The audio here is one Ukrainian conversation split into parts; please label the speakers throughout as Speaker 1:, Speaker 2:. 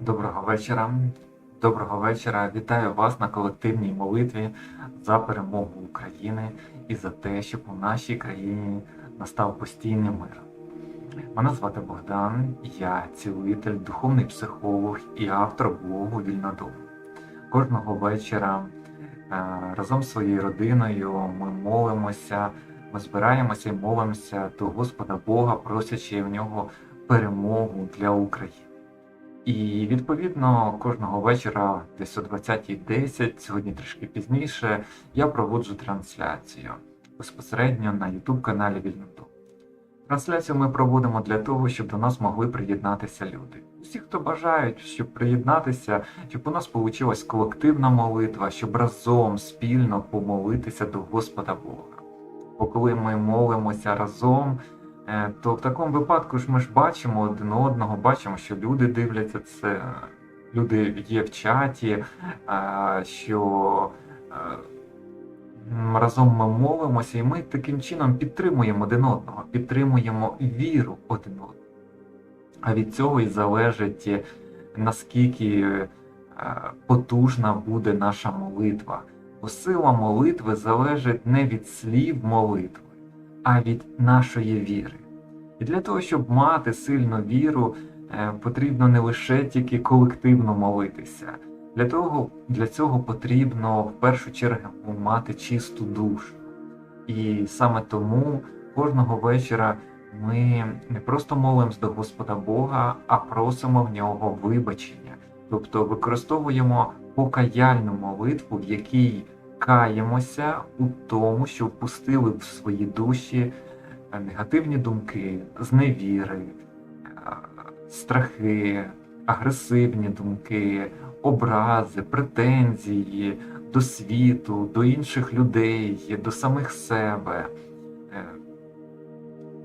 Speaker 1: Доброго вечора. Доброго вечора. Вітаю вас на колективній молитві за перемогу України і за те, щоб у нашій країні настав постійний мир. Мене звати Богдан, я цілитель, духовний психолог і автор блогу Вільнодум. Кожного вечора е, разом з своєю родиною ми молимося, ми збираємося і молимося до Господа Бога, просячи в нього перемогу для України. І відповідно кожного вечора, десь о 20.10, сьогодні трішки пізніше, я проводжу трансляцію безпосередньо на YouTube каналі Вільноту. Трансляцію ми проводимо для того, щоб до нас могли приєднатися люди. Всі, хто бажають, щоб приєднатися, щоб у нас вийшла колективна молитва, щоб разом спільно помолитися до Господа Бога. Бо коли ми молимося разом, то в такому випадку ж ми ж бачимо один одного, бачимо, що люди дивляться це, люди є в чаті, е, що е, разом ми молимося, і ми таким чином підтримуємо один одного, підтримуємо віру один одного. А від цього і залежить, е, наскільки е, потужна буде наша молитва. Бо сила молитви залежить не від слів молитви а від нашої віри. І для того, щоб мати сильну віру, е, потрібно не лише тільки колективно молитися. Для того, для цього потрібно в першу чергу мати чисту душу. І саме тому кожного вечора ми не просто молимось до Господа Бога, а просимо в нього вибачення, тобто використовуємо покаяльну молитву, в якій каємося у тому, що впустили в свої душі е, негативні думки, зневіри, е, страхи, агресивні думки, образи, претензії до світу, до інших людей, до самих себе, е,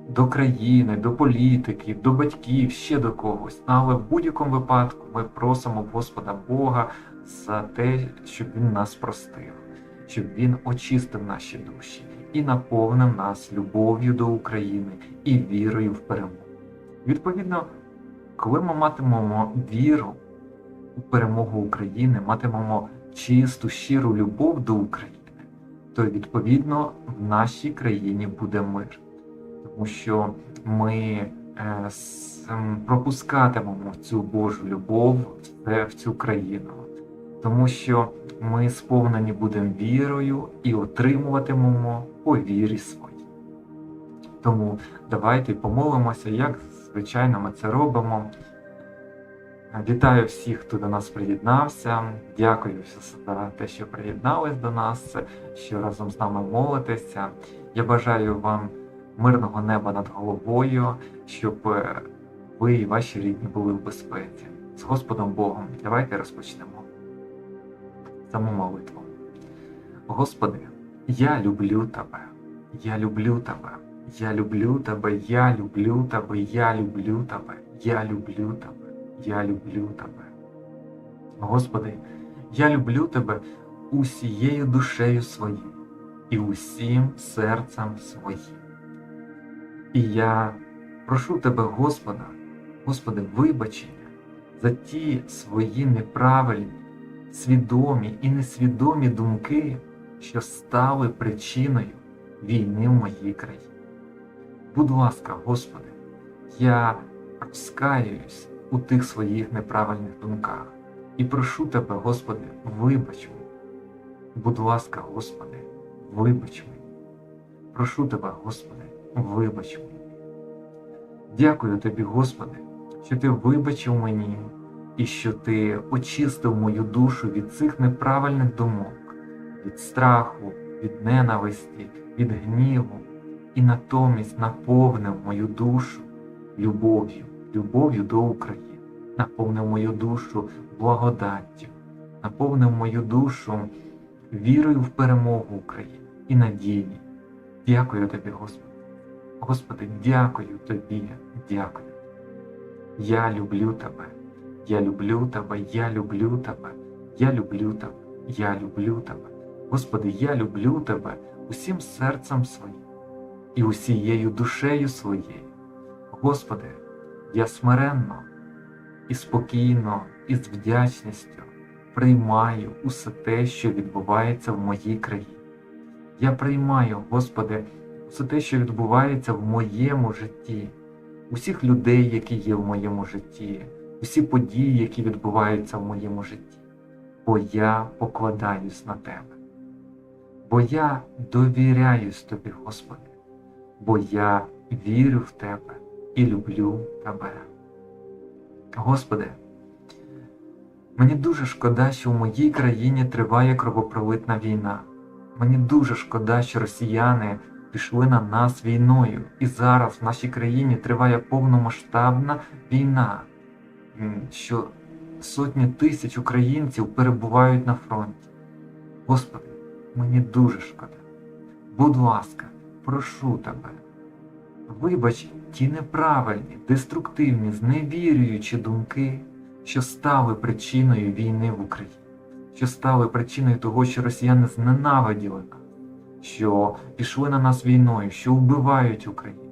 Speaker 1: до країни, до політиків, до батьків, ще до когось. Але в будь-якому випадку ми просимо Господа Бога за те, щоб Він нас простив щоб він очистив наші душі і наповнив нас любов'ю до України і вірою в перемогу. Відповідно, коли ми матимемо віру у перемогу України, матимемо чисту, щиру любов до України, то відповідно в нашій країні буде мир, тому що ми е, пропускатимемо цю Божу любов в цю країну тому що ми сповнені будемо вірою і отримуватимемо по вірі своїй. Тому давайте помолимося, як звичайно ми це робимо. Вітаю всіх, хто до нас приєднався. Дякую за те, що приєднались до нас, що разом з нами молитеся. Я бажаю вам мирного неба над головою, щоб е, ви і ваші рідні були в безпеці. З Господом Богом. Давайте розпочнемо саму молитву. Господи, я люблю Тебе, я люблю Тебе, я люблю Тебе, я люблю Тебе, я люблю Тебе, я люблю Тебе, я люблю Тебе. Господи, я люблю Тебе усією душею своєю і усім серцем своїм. І я прошу Тебе, Господа, Господи, вибачення за ті свої неправильні свідомі і несвідомі думки, що стали причиною війни в моїй країні. Будь ласка, Господи, я розкаююсь у тих своїх неправильних думках і прошу Тебе, Господи, вибач мені. Будь ласка, Господи, вибач мені. Прошу Тебе, Господи, вибач мені. Дякую Тобі, Господи, що Ти вибачив мені і що ти очистив мою душу від цих неправильних думок, від страху, від ненависті, від гніву, і натомість наповнив мою душу любов'ю, любов'ю до України, наповнив мою душу благодаттю, наповнив мою душу вірою в перемогу України і надією. Дякую тобі, Господи. Господи, дякую тобі, дякую. Я люблю тебе. Я люблю тебе, я люблю тебе, я люблю тебе, я люблю тебе. Господи, я люблю тебе усім серцем своїм і усією душею своєю. Господи, я смиренно і спокійно із вдячністю приймаю усе те, що відбувається в моїй країні. Я приймаю, Господи, все те, що відбувається в моєму житті, усіх людей, які є в моєму житті, усі події, які відбуваються в моєму житті, бо я покладаюсь на Тебе, бо я довіряюсь Тобі, Господи, бо я вірю в Тебе і люблю Тебе. Господи, мені дуже шкода, що в моїй країні триває кровопролитна війна. Мені дуже шкода, що росіяни пішли на нас війною, і зараз в нашій країні триває повномасштабна війна, що сотні тисяч українців перебувають на фронті. Господи, мені дуже шкода. Будь ласка, прошу тебе. Вибач ті неправильні, деструктивні, зневірюючі думки, що стали причиною війни в Україні, що стали причиною того, що росіяни зненавиділи нас, що пішли на нас війною, що вбивають українців,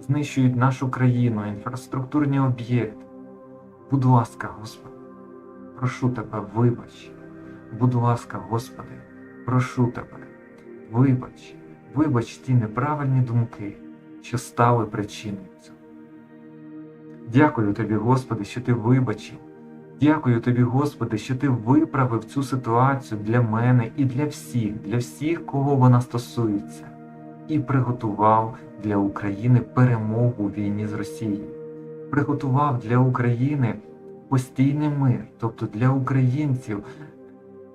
Speaker 1: знищують нашу країну, інфраструктурні об'єкти. Будь ласка, Господи, прошу тебе, вибач. Будь ласка, Господи, прошу тебе, вибач, вибач ті неправильні думки, що стали причиною цього. Дякую тобі, Господи, що ти вибачив. Дякую тобі, Господи, що ти виправив цю ситуацію для мене і для всіх, для всіх, кого вона стосується, і приготував для України перемогу у війні з Росією. Приготував для України постійний мир, тобто для українців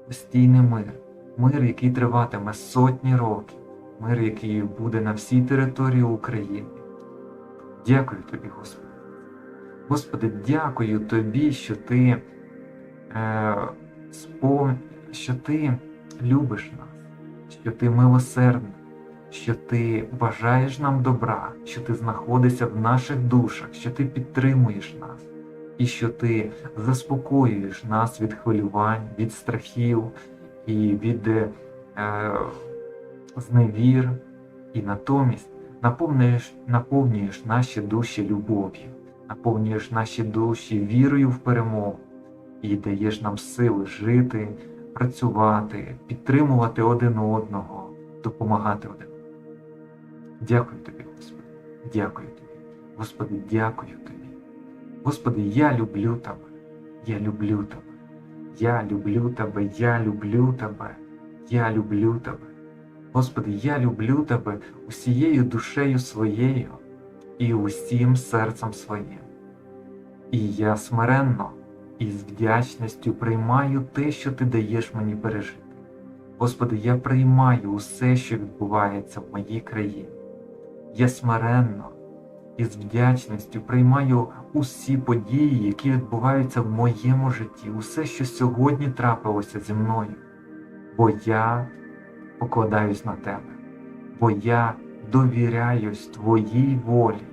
Speaker 1: постійний мир, мир, який триватиме сотні років, мир, який буде на всій території України. Дякую тобі, Господи. Господи, дякую тобі, що ти, е, спов... що ти любиш нас, що ти милосердний, що ти бажаєш нам добра, що ти знаходишся в наших душах, що ти підтримуєш нас, і що ти заспокоюєш нас від хвилювань, від страхів і від е, зневір, і натомість наповнюєш, наповнюєш наші душі любов'ю наповнюєш наші душі вірою в перемогу і даєш нам сили жити, працювати, підтримувати один одного, допомагати один. Дякую тобі, Господи, дякую тобі. Господи, дякую тобі. Господи, я люблю тебе, я люблю тебе, я люблю тебе, я люблю тебе, я люблю тебе. Господи, я люблю тебе усією душею своєю і усім серцем своїм. І я смиренно і з вдячністю приймаю те, що ти даєш мені пережити. Господи, я приймаю усе, що відбувається в моїй країні. Я смиренно і з вдячністю приймаю усі події, які відбуваються в моєму житті, усе, що сьогодні трапилося зі мною, бо я покладаюсь на тебе, бо я довіряюсь Твоїй волі,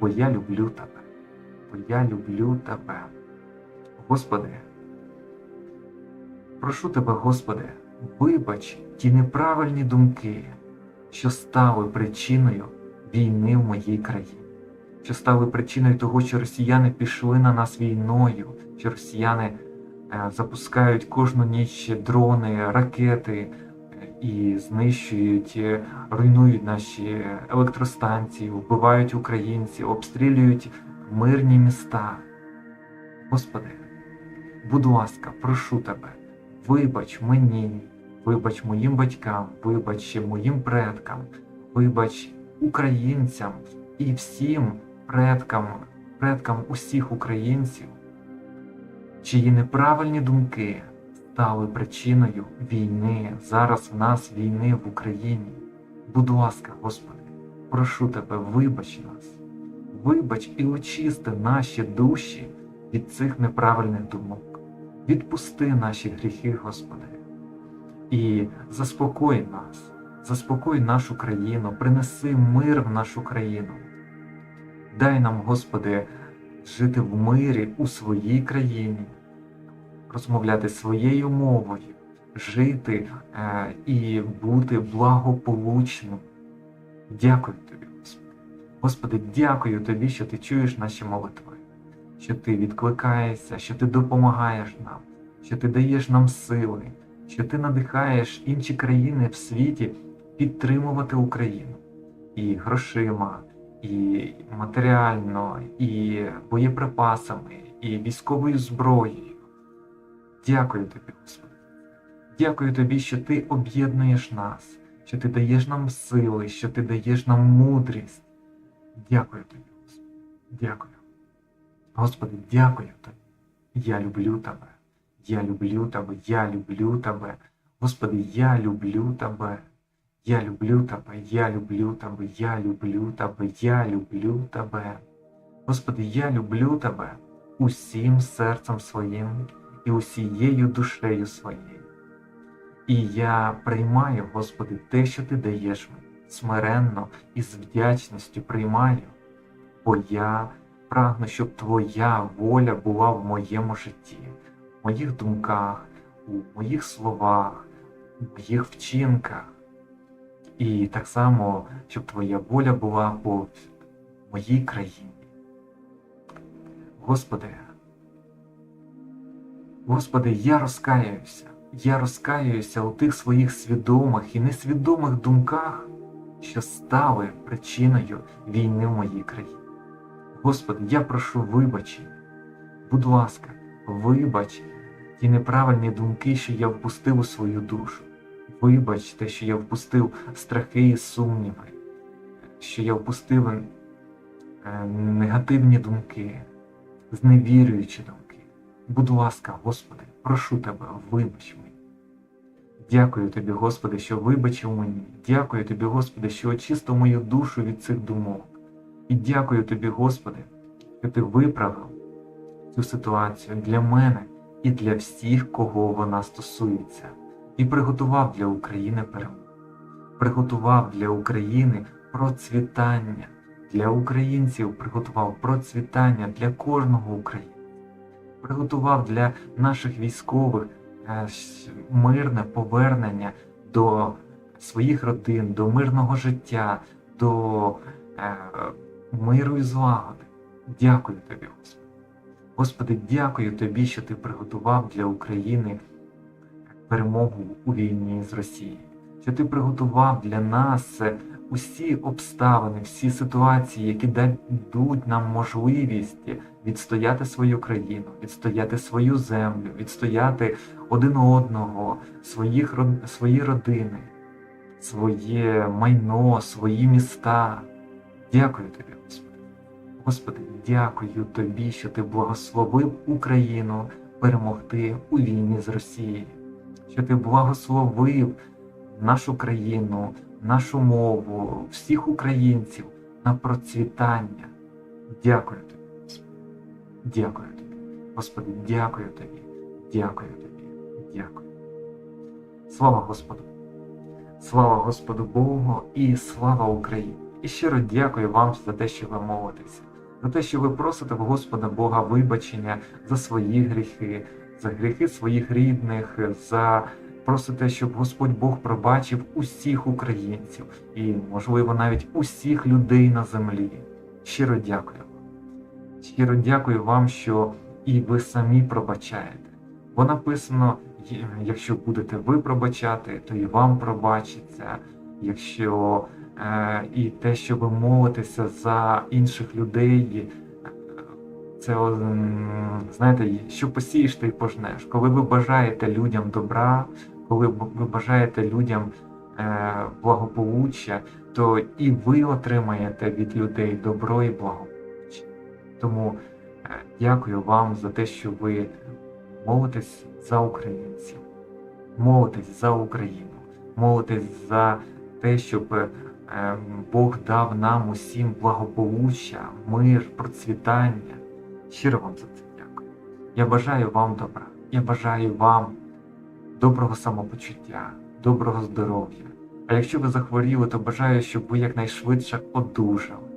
Speaker 1: бо я люблю тебе, бо я люблю тебе. Господи, прошу тебе, Господи, вибач ті неправильні думки, що стали причиною війни в моїй країні, що стали причиною того, що росіяни пішли на нас війною, що росіяни е, запускають кожну ніч дрони, ракети і знищують, е, руйнують наші електростанції, вбивають українців, обстрілюють мирні міста. Господи, будь ласка, прошу тебе, вибач мені, вибач моїм батькам, вибач моїм предкам, вибач українцям і всім предкам, предкам усіх українців, чиї неправильні думки стали причиною війни, зараз в нас війни в Україні. Будь ласка, Господи, прошу Тебе, вибач нас, вибач і очисти наші душі від цих неправильних думок. Відпусти наші гріхи, Господи, і заспокой нас, заспокой нашу країну, принеси мир в нашу країну. Дай нам, Господи, жити в мирі у своїй країні розмовляти своєю мовою, жити е, і бути благополучним. Дякую тобі, Господи. Господи, дякую тобі, що ти чуєш наші молитви, що ти відкликаєшся, що ти допомагаєш нам, що ти даєш нам сили, що ти надихаєш інші країни в світі підтримувати Україну і грошима, і матеріально, і боєприпасами, і військовою зброєю. Дякую тобі, Господи. Дякую тобі, що ти об'єднуєш нас, що ти даєш нам сили, що ти даєш нам мудрість. Дякую тобі, Господи. Дякую. Господи, дякую тобі. Я люблю тебе. Я люблю тебе, я люблю тебе. Господи, я люблю тебе. Я люблю тебе, я люблю тебе, я люблю тебе, я люблю тебе. Господи, я люблю тебе усім серцем своїм і усією душею своєю. І я приймаю, Господи, те, що Ти даєш мені, смиренно і з вдячністю приймаю, бо я прагну, щоб Твоя воля була в моєму житті, в моїх думках, у моїх словах, у моїх вчинках. І так само, щоб Твоя воля була по моїй країні. Господи, Господи, я розкаюся, я розкаюся у тих своїх свідомих і несвідомих думках, що стали причиною війни в моїй країні. Господи, я прошу вибачення. Будь ласка, вибач ті неправильні думки, що я впустив у свою душу. Вибач те, що я впустив страхи і сумніви, що я впустив е, негативні думки, зневірюючі думки. Будь ласка, Господи, прошу Тебе, вибач мені. Дякую Тобі, Господи, що вибачив мені. Дякую Тобі, Господи, що очистив мою душу від цих думок. І дякую Тобі, Господи, що Ти виправив цю ситуацію для мене і для всіх, кого вона стосується, і приготував для України перемогу. Приготував для України процвітання, для українців приготував процвітання для кожного українця. Приготував для наших військових е, мирне повернення до своїх родин, до мирного життя, до е, миру і злагоди. Дякую тобі, Господи. Господи, дякую тобі, що ти приготував для України перемогу у війні з Росією, що ти приготував для нас е, усі обставини, всі ситуації, які дадуть нам можливість відстояти свою країну, відстояти свою землю, відстояти один одного, своїх, свої родини, своє майно, свої міста. Дякую тобі, Господи. Господи, дякую тобі, що ти благословив Україну перемогти у війні з Росією, що ти благословив нашу країну, нашу мову, всіх українців на процвітання. Дякую тобі, Господи. Дякую тобі. Господи, дякую тобі. Дякую тобі. Дякую. Слава Господу. Слава Господу Богу і слава Україні. І щиро дякую вам за те, що ви молитеся, за те, що ви просите в Господа Бога вибачення за свої гріхи, за гріхи своїх рідних, за просите, щоб Господь Бог пробачив усіх українців і, можливо, навіть усіх людей на землі. Щиро дякую вам. Щиро дякую вам, що і ви самі пробачаєте. Бо написано, якщо будете ви пробачати, то і вам пробачиться. Якщо е, і те, що ви молитеся за інших людей, це знаєте, що посієш, ти пожнеш. Коли ви бажаєте людям добра, коли ви бажаєте людям е, благополуччя, то і ви отримаєте від людей добро і благополуччя. Тому е, дякую вам за те, що ви молитесь за українців, молитесь за Україну, молитесь за те, щоб е, Бог дав нам усім благополуччя, мир, процвітання. Щиро вам за це дякую. Я бажаю вам добра. Я бажаю вам доброго самопочуття, доброго здоров'я. А якщо ви захворіли, то бажаю, щоб ви якнайшвидше одужали.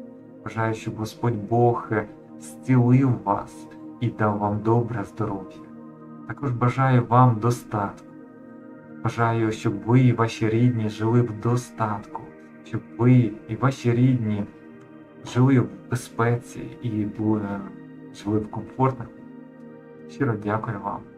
Speaker 1: Бажаю, щоб Господь Бог е, зцілив вас і дав вам добре здоров'я. Також бажаю вам достатку. Бажаю, щоб ви і ваші рідні жили в достатку, щоб ви і ваші рідні жили в безпеці і були, жили в комфортних. Щиро дякую вам.